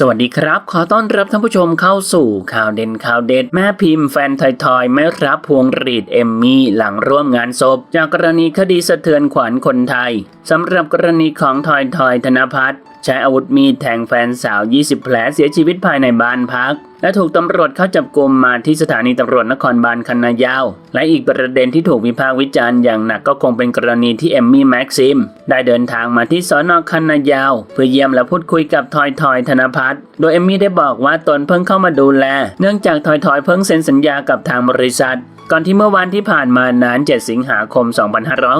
สวัสดีครับ ขอต้อนรับท่านผู้ชมเข้าสู่ข่าวเด่นข่าวเด็ด แม่พิมพ์แฟนทอยทอยไม่รับพวงหรีดเอมมี่หลังร่วมงานศพ จากกรณีคดีสะเทือนขวัญคนไทยสำหรับกรณีของทอยทอยธนพัฒน์ใช้อาวุธมีดแทงแฟนสาว 20 แผลเสียชีวิตภายในบ้านพัก และถูกตำรวจเข้าจับกุมมาที่สถานีตำรวจนครบาลคันนายาว และอีกประเด็นที่ถูกวิพากษ์วิจารณ์อย่างหนักก็คงเป็นกรณีที่เอมมี่แม็กซิม ได้เดินทางมาที่สอนอคันนายาว เพื่อเยี่ยมและพูดคุยกับทอยทอยธนพัฒน์โดยเอมมี่ได้บอกว่าตนเพิ่งเข้ามาดูแล เนื่องจากทอยทอยเพิ่งเซ็นสัญญากับทางบริษัทก่อนที่เมื่อวันที่ผ่านมานั้น 7 สิงหาคม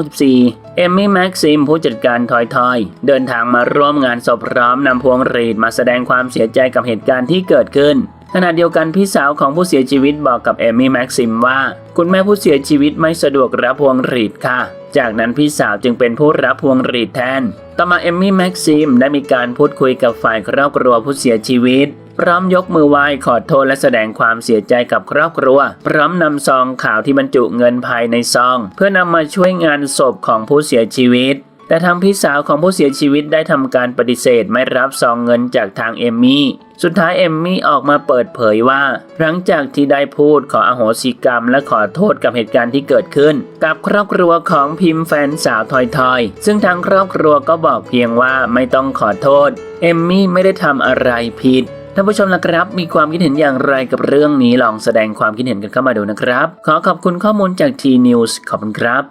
2564 เอมมี่แม็กซิมผู้จัดการทอยทอย เดินทางมาร่วมงานศพพร้อมนำพวงหรีดมาแสดงความเสียใจกับเหตุการณ์ที่เกิดขึ้นขณะเดียวกันพี่สาวของผู้เสียชีวิตบอกกับเอมมี่แม็กซิมว่า คุณแม่ผู้เสียชีวิตไม่สะดวกรับพวงหรีดค่ะ จากนั้นพี่สาวจึงเป็นผู้รับพวงหรีดแทน ต่อมาเอมมี่แม็กซิมได้มีการพูดคุยกับฝ่ายครอบครัวผู้เสียชีวิต พร้อมยกมือไหว้ขอโทษและแสดงความเสียใจกับครอบครัว พร้อมนำซองข่าวที่บรรจุเงินภายในซอง เพื่อนำมาช่วยงานศพของผู้เสียชีวิต แต่ทางพี่สาวของผู้เสียชีวิตได้ทำการปฏิเสธไม่รับซองเงินจากทางเอมมี่ สุดท้ายเอมมี่ออกมาเปิดเผยว่า หลังจากที่ได้พูดขออโหสิกรรม และขอโทษกับเหตุการณ์ที่เกิดขึ้น กับครอบครัวของพิมพ์แฟนสาวทอยทอยซึ่งทางครอบครัวก็บอกเพียงว่าไม่ต้องขอโทษเอมมี่ไม่ได้ทำอะไรผิดท่านผู้ชมละครับ มีความคิดเห็นอย่างไรกับเรื่องนี้ลองแสดงความคิดเห็นกันเข้ามาดูนะครับ ขอขอบคุณข้อมูลจาก T News ขอบคุณครับ